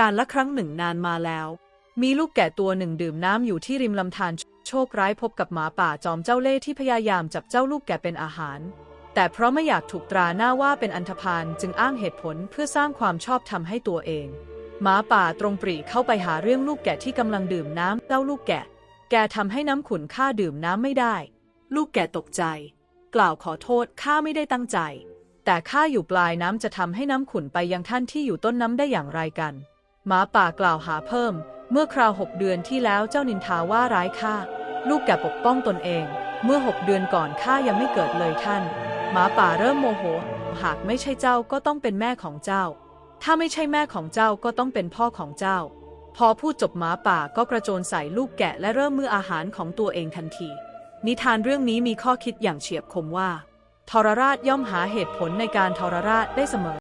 การละครั้งหนึ่งนานมาแล้ว มีลูกแกะตัวหนึ่งดื่มน้ำอยู่ที่ริมลำธารโชคร้ายพบกับหมาป่าจอมเจ้าเล่ห์ที่พยายามจับเจ้าลูกแกะเป็นอาหาร แต่เพราะไม่อยากถูกตราหน้าว่าเป็นอันธพาลจึงอ้างเหตุผลเพื่อสร้างความชอบธรรมให้ตัวเอง หมาป่าตรงปรีเข้าไปหาเรื่องลูกแกะที่กำลังดื่มน้ำเจ้าลูกแกะ แกทำให้น้ำขุนข้าดื่มน้ำไม่ได้ ลูกแกะตกใจ กล่าวขอโทษข้าไม่ได้ตั้งใจ แต่ข้าอยู่ปลายน้ำจะทำให้น้ำขุนไปยังท่านที่อยู่ต้นน้ำได้อย่างไรกัน หมาป่ากล่าวหาเพิ่ม เมื่อคราวหกเดือนที่แล้วเจ้านินทาว่าร้ายข้าลูกแกะปกป้องตนเอง เมื่อหกเดือนก่อนข้ายังไม่เกิดเลยท่าน หมาป่าเริ่มโมโห หากไม่ใช่เจ้าก็ต้องเป็นแม่ของเจ้า ถ้าไม่ใช่แม่ของเจ้าก็ต้องเป็นพ่อของเจ้า พอพูดจบหมาป่าก็กระโจนใส่ลูกแกะและเริ่มมืออาหารของตัวเองทันที นิทานเรื่องนี้มีข้อคิดอย่างเฉียบคมว่าทรราชย่อมหาเหตุผลในการทรราชได้เสมอ